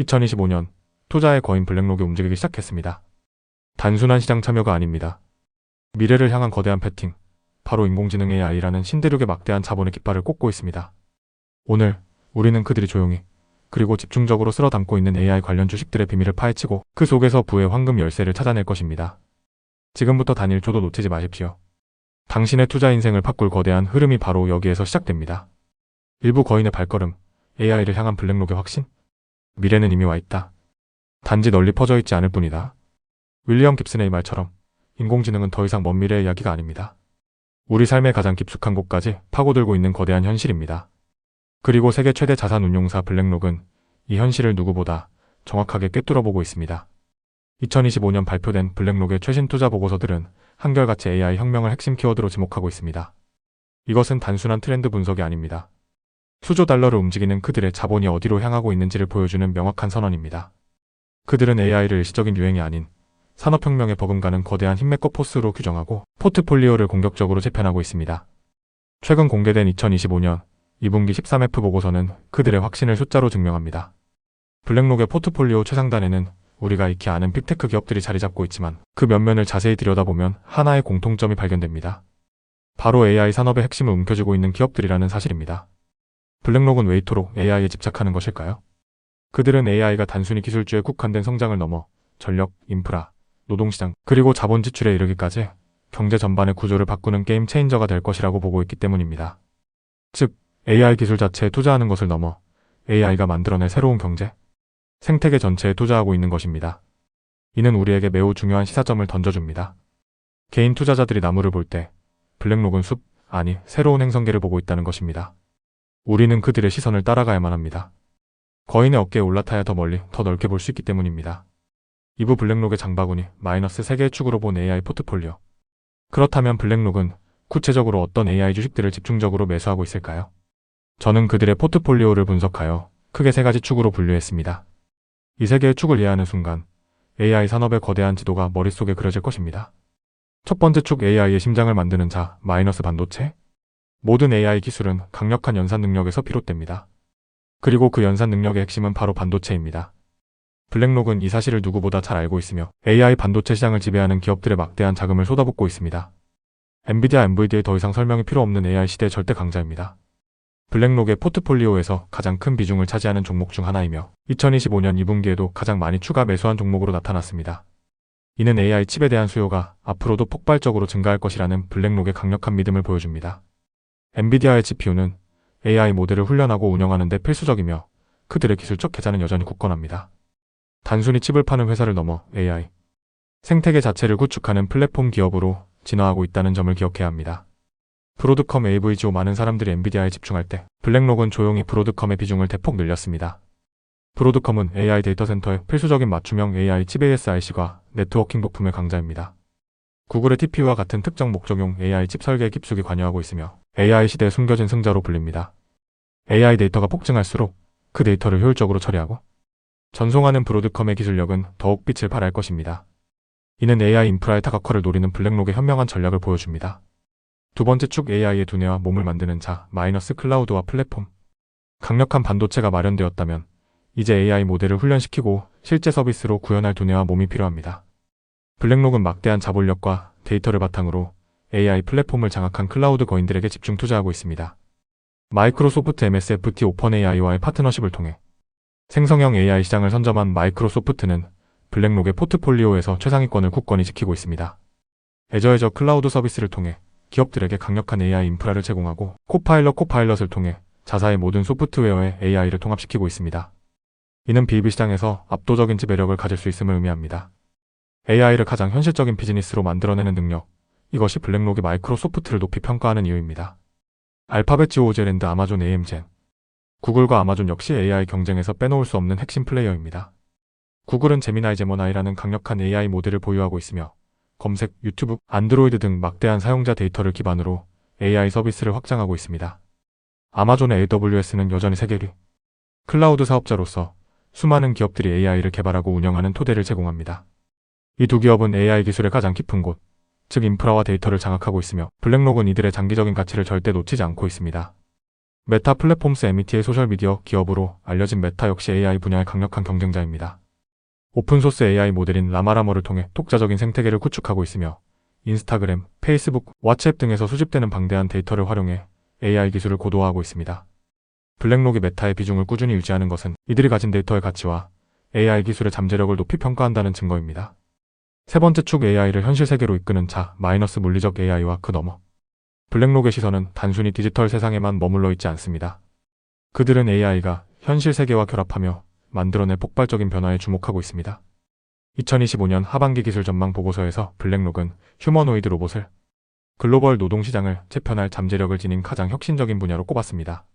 2025년 투자의 거인 블랙록이 움직이기 시작했습니다. 단순한 시장 참여가 아닙니다. 미래를 향한 거대한 패팅, 바로 인공지능 AI라는 신대륙의 막대한 자본의 깃발을 꽂고 있습니다. 오늘 우리는 그들이 조용히 그리고 집중적으로 쓸어 담고 있는 AI 관련 주식들의 비밀을 파헤치고 그 속에서 부의 황금 열쇠를 찾아낼 것입니다. 지금부터 단 1초도 놓치지 마십시오. 당신의 투자 인생을 바꿀 거대한 흐름이 바로 여기에서 시작됩니다. 일부 거인의 발걸음, AI를 향한 블랙록의 확신? 미래는 이미 와 있다. 단지 널리 퍼져 있지 않을 뿐이다. 윌리엄 깁슨의 말처럼 인공지능은 더 이상 먼 미래의 이야기가 아닙니다. 우리 삶의 가장 깊숙한 곳까지 파고들고 있는 거대한 현실입니다. 그리고 세계 최대 자산 운용사 블랙록은 이 현실을 누구보다 정확하게 꿰뚫어 보고 있습니다. 2025년 발표된 블랙록의 최신 투자 보고서들은 한결같이 AI 혁명을 핵심 키워드로 지목하고 있습니다. 이것은 단순한 트렌드 분석이 아닙니다. 수조 달러를 움직이는 그들의 자본이 어디로 향하고 있는지를 보여주는 명확한 선언입니다. 그들은 AI를 일시적인 유행이 아닌 산업혁명에 버금가는 거대한 힘메커 포스로 규정하고 포트폴리오를 공격적으로 재편하고 있습니다. 최근 공개된 2025년 2분기 13F 보고서는 그들의 확신을 숫자로 증명합니다. 블랙록의 포트폴리오 최상단에는 우리가 익히 아는 빅테크 기업들이 자리 잡고 있지만 그 면면을 자세히 들여다보면 하나의 공통점이 발견됩니다. 바로 AI 산업의 핵심을 움켜쥐고 있는 기업들이라는 사실입니다. 블랙록은 왜 이토록 AI에 집착하는 것일까요? 그들은 AI가 단순히 기술주에 국한된 성장을 넘어 전력, 인프라, 노동시장, 그리고 자본 지출에 이르기까지 경제 전반의 구조를 바꾸는 게임 체인저가 될 것이라고 보고 있기 때문입니다. 즉, AI 기술 자체에 투자하는 것을 넘어 AI가 만들어낼 새로운 경제, 생태계 전체에 투자하고 있는 것입니다. 이는 우리에게 매우 중요한 시사점을 던져줍니다. 개인 투자자들이 나무를 볼 때 블랙록은 숲, 아니 새로운 행성계를 보고 있다는 것입니다. 우리는 그들의 시선을 따라가야만 합니다. 거인의 어깨에 올라타야 더 멀리, 더 넓게 볼 수 있기 때문입니다. 이부 블랙록의 장바구니, 마이너스 3개의 축으로 본 AI 포트폴리오. 그렇다면 블랙록은 구체적으로 어떤 AI 주식들을 집중적으로 매수하고 있을까요? 저는 그들의 포트폴리오를 분석하여 크게 세 가지 축으로 분류했습니다. 이 세 개의 축을 이해하는 순간 AI 산업의 거대한 지도가 머릿속에 그려질 것입니다. 첫 번째 축 AI의 심장을 만드는 자, 마이너스 반도체. 모든 AI 기술은 강력한 연산 능력에서 비롯됩니다. 그리고 그 연산 능력의 핵심은 바로 반도체입니다. 블랙록은 이 사실을 누구보다 잘 알고 있으며 AI 반도체 시장을 지배하는 기업들의 막대한 자금을 쏟아붓고 있습니다. 엔비디아, 엔브이디에 더 이상 설명이 필요 없는 AI 시대의 절대 강자입니다. 블랙록의 포트폴리오에서 가장 큰 비중을 차지하는 종목 중 하나이며 2025년 2분기에도 가장 많이 추가 매수한 종목으로 나타났습니다. 이는 AI 칩에 대한 수요가 앞으로도 폭발적으로 증가할 것이라는 블랙록의 강력한 믿음을 보여줍니다. 엔비디아의 GPU는 AI 모델을 훈련하고 운영하는 데 필수적이며 그들의 기술적 계좌는 여전히 굳건합니다. 단순히 칩을 파는 회사를 넘어 AI 생태계 자체를 구축하는 플랫폼 기업으로 진화하고 있다는 점을 기억해야 합니다. 브로드컴 AVGO 많은 사람들이 엔비디아에 집중할 때 블랙록은 조용히 브로드컴의 비중을 대폭 늘렸습니다. 브로드컴은 AI 데이터 센터의 필수적인 맞춤형 AI 칩 ASIC과 네트워킹 부품의 강자입니다. 구글의 TPU와 같은 특정 목적용 AI 칩 설계에 깊숙이 관여하고 있으며 AI 시대의 숨겨진 승자로 불립니다. AI 데이터가 폭증할수록 그 데이터를 효율적으로 처리하고 전송하는 브로드컴의 기술력은 더욱 빛을 발할 것입니다. 이는 AI 인프라의 다각화를 노리는 블랙록의 현명한 전략을 보여줍니다. 두 번째 축 AI의 두뇌와 몸을 만드는 자, 마이너스 클라우드와 플랫폼. 강력한 반도체가 마련되었다면 이제 AI 모델을 훈련시키고 실제 서비스로 구현할 두뇌와 몸이 필요합니다. 블랙록은 막대한 자본력과 데이터를 바탕으로 AI 플랫폼을 장악한 클라우드 거인들에게 집중 투자하고 있습니다. 마이크로소프트 MSFT 오픈 AI와의 파트너십을 통해 생성형 AI 시장을 선점한 마이크로소프트는 블랙록의 포트폴리오에서 최상위권을 굳건히 지키고 있습니다. 애저애저 클라우드 서비스를 통해 기업들에게 강력한 AI 인프라를 제공하고 코파일럿 코파일럿을 통해 자사의 모든 소프트웨어에 AI를 통합시키고 있습니다. 이는 비비 시장에서 압도적인 지배력을 가질 수 있음을 의미합니다. AI를 가장 현실적인 비즈니스로 만들어내는 능력, 이것이 블랙록이 마이크로소프트를 높이 평가하는 이유입니다. 알파벳 지오제랜드 아마존 AM젠 구글과 아마존 역시 AI 경쟁에서 빼놓을 수 없는 핵심 플레이어입니다. 구글은 제미나이 제모나이라는 강력한 AI 모델을 보유하고 있으며 검색, 유튜브, 안드로이드 등 막대한 사용자 데이터를 기반으로 AI 서비스를 확장하고 있습니다. 아마존의 AWS는 여전히 세계 1위. 클라우드 사업자로서 수많은 기업들이 AI를 개발하고 운영하는 토대를 제공합니다. 이 두 기업은 AI 기술의 가장 깊은 곳, 즉 인프라와 데이터를 장악하고 있으며 블랙록은 이들의 장기적인 가치를 절대 놓치지 않고 있습니다. 메타 플랫폼스 MET의 소셜미디어 기업으로 알려진 메타 역시 AI 분야의 강력한 경쟁자입니다. 오픈소스 AI 모델인 라마라머를 통해 독자적인 생태계를 구축하고 있으며 인스타그램, 페이스북, 왓츠앱 등에서 수집되는 방대한 데이터를 활용해 AI 기술을 고도화하고 있습니다. 블랙록이 메타의 비중을 꾸준히 유지하는 것은 이들이 가진 데이터의 가치와 AI 기술의 잠재력을 높이 평가한다는 증거입니다. 세 번째 축 AI를 현실 세계로 이끄는 자, 마이너스 물리적 AI와 그 너머. 블랙록의 시선은 단순히 디지털 세상에만 머물러 있지 않습니다. 그들은 AI가 현실 세계와 결합하며 만들어낼 폭발적인 변화에 주목하고 있습니다. 2025년 하반기 기술 전망 보고서에서 블랙록은 휴머노이드 로봇을 글로벌 노동시장을 재편할 잠재력을 지닌 가장 혁신적인 분야로 꼽았습니다.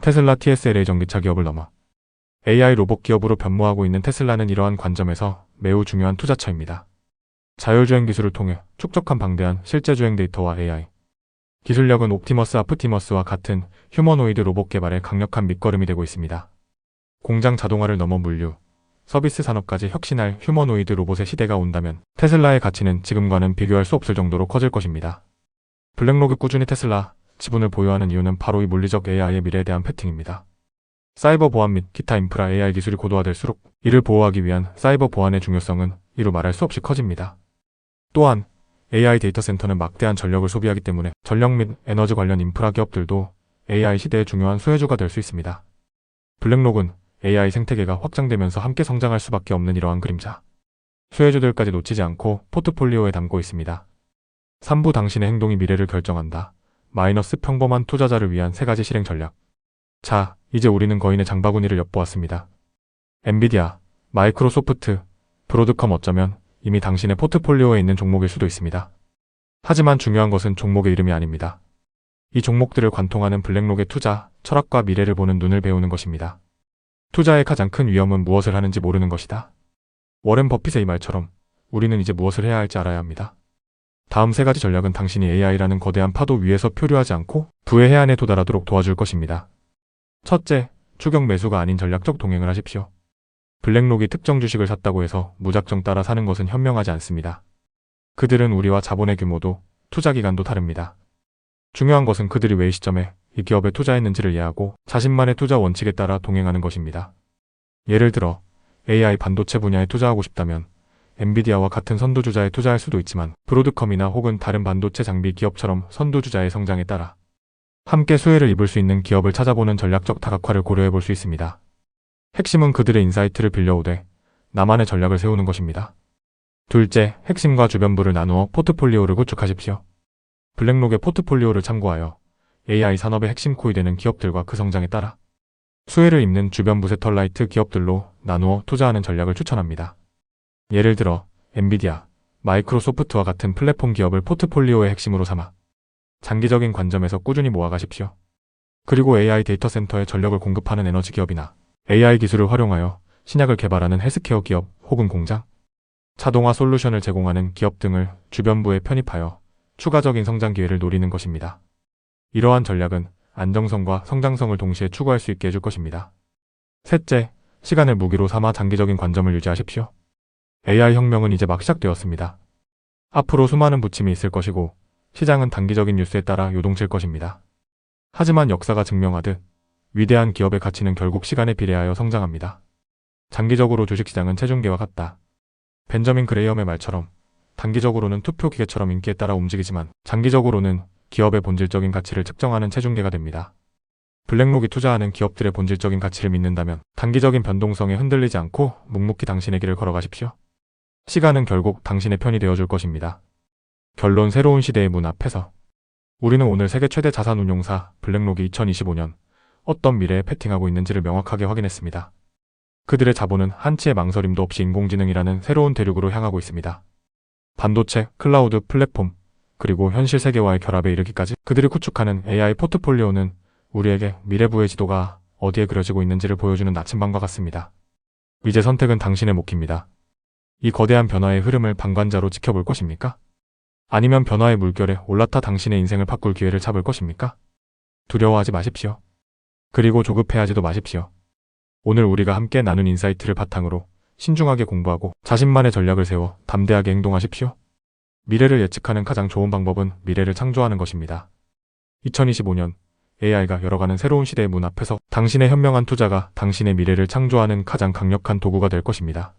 테슬라 TSLA 전기차 기업을 넘어 AI 로봇 기업으로 변모하고 있는 테슬라는 이러한 관점에서 매우 중요한 투자처입니다. 자율주행 기술을 통해 축적한 방대한 실제 주행 데이터와 AI 기술력은 옵티머스 아프티머스와 같은 휴머노이드 로봇 개발의 강력한 밑거름이 되고 있습니다. 공장 자동화를 넘어 물류, 서비스 산업까지 혁신할 휴머노이드 로봇의 시대가 온다면 테슬라의 가치는 지금과는 비교할 수 없을 정도로 커질 것입니다. 블랙록이 꾸준히 테슬라 지분을 보유하는 이유는 바로 이 물리적 AI의 미래에 대한 패팅입니다. 사이버 보안 및 기타 인프라 AI 기술이 고도화될수록 이를 보호하기 위한 사이버 보안의 중요성은 이루 말할 수 없이 커집니다. 또한 AI 데이터 센터는 막대한 전력을 소비하기 때문에 전력 및 에너지 관련 인프라 기업들도 AI 시대의 중요한 수혜주가 될 수 있습니다. 블랙록은 AI 생태계가 확장되면서 함께 성장할 수밖에 없는 이러한 그림자. 수혜주들까지 놓치지 않고 포트폴리오에 담고 있습니다. 3부 당신의 행동이 미래를 결정한다. 마이너스 평범한 투자자를 위한 세 가지 실행 전략. 자, 이제 우리는 거인의 장바구니를 엿보았습니다. 엔비디아, 마이크로소프트, 브로드컴 어쩌면 이미 당신의 포트폴리오에 있는 종목일 수도 있습니다. 하지만 중요한 것은 종목의 이름이 아닙니다. 이 종목들을 관통하는 블랙록의 투자, 철학과 미래를 보는 눈을 배우는 것입니다. 투자의 가장 큰 위험은 무엇을 하는지 모르는 것이다. 워렌 버핏의 이 말처럼 우리는 이제 무엇을 해야 할지 알아야 합니다. 다음 세 가지 전략은 당신이 AI라는 거대한 파도 위에서 표류하지 않고 부의 해안에 도달하도록 도와줄 것입니다. 첫째, 추격 매수가 아닌 전략적 동행을 하십시오. 블랙록이 특정 주식을 샀다고 해서 무작정 따라 사는 것은 현명하지 않습니다. 그들은 우리와 자본의 규모도 투자 기간도 다릅니다. 중요한 것은 그들이 왜 이 시점에 이 기업에 투자했는지를 이해하고 자신만의 투자 원칙에 따라 동행하는 것입니다. 예를 들어 AI 반도체 분야에 투자하고 싶다면 엔비디아와 같은 선두주자에 투자할 수도 있지만 브로드컴이나 혹은 다른 반도체 장비 기업처럼 선두주자의 성장에 따라 함께 수혜를 입을 수 있는 기업을 찾아보는 전략적 다각화를 고려해 볼 수 있습니다. 핵심은 그들의 인사이트를 빌려오되 나만의 전략을 세우는 것입니다. 둘째, 핵심과 주변부를 나누어 포트폴리오를 구축하십시오. 블랙록의 포트폴리오를 참고하여 AI 산업의 핵심 코이 되는 기업들과 그 성장에 따라 수혜를 입는 주변부 세털라이트 기업들로 나누어 투자하는 전략을 추천합니다. 예를 들어 엔비디아, 마이크로소프트와 같은 플랫폼 기업을 포트폴리오의 핵심으로 삼아 장기적인 관점에서 꾸준히 모아가십시오. 그리고 AI 데이터 센터에 전력을 공급하는 에너지 기업이나 AI 기술을 활용하여 신약을 개발하는 헬스케어 기업 혹은 공장, 자동화 솔루션을 제공하는 기업 등을 주변부에 편입하여 추가적인 성장 기회를 노리는 것입니다. 이러한 전략은 안정성과 성장성을 동시에 추구할 수 있게 해줄 것입니다. 셋째, 시간을 무기로 삼아 장기적인 관점을 유지하십시오. AI 혁명은 이제 막 시작되었습니다. 앞으로 수많은 부침이 있을 것이고 시장은 단기적인 뉴스에 따라 요동칠 것입니다. 하지만 역사가 증명하듯 위대한 기업의 가치는 결국 시간에 비례하여 성장합니다. 장기적으로 주식시장은 체중계와 같다. 벤저민 그레이엄의 말처럼 단기적으로는 투표 기계처럼 인기에 따라 움직이지만 장기적으로는 기업의 본질적인 가치를 측정하는 체중계가 됩니다. 블랙록이 투자하는 기업들의 본질적인 가치를 믿는다면 단기적인 변동성에 흔들리지 않고 묵묵히 당신의 길을 걸어가십시오. 시간은 결국 당신의 편이 되어줄 것입니다. 결론 새로운 시대의 문 앞에서 우리는 오늘 세계 최대 자산 운용사 블랙록이 2025년 어떤 미래에 패팅하고 있는지를 명확하게 확인했습니다. 그들의 자본은 한치의 망설임도 없이 인공지능이라는 새로운 대륙으로 향하고 있습니다. 반도체, 클라우드, 플랫폼, 그리고 현실 세계와의 결합에 이르기까지 그들이 구축하는 AI 포트폴리오는 우리에게 미래부의 지도가 어디에 그려지고 있는지를 보여주는 나침반과 같습니다. 이제 선택은 당신의 몫입니다. 이 거대한 변화의 흐름을 방관자로 지켜볼 것입니까? 아니면 변화의 물결에 올라타 당신의 인생을 바꿀 기회를 잡을 것입니까? 두려워하지 마십시오. 그리고 조급해하지도 마십시오. 오늘 우리가 함께 나눈 인사이트를 바탕으로 신중하게 공부하고 자신만의 전략을 세워 담대하게 행동하십시오. 미래를 예측하는 가장 좋은 방법은 미래를 창조하는 것입니다. 2025년 AI가 열어가는 새로운 시대의 문 앞에서 당신의 현명한 투자가 당신의 미래를 창조하는 가장 강력한 도구가 될 것입니다.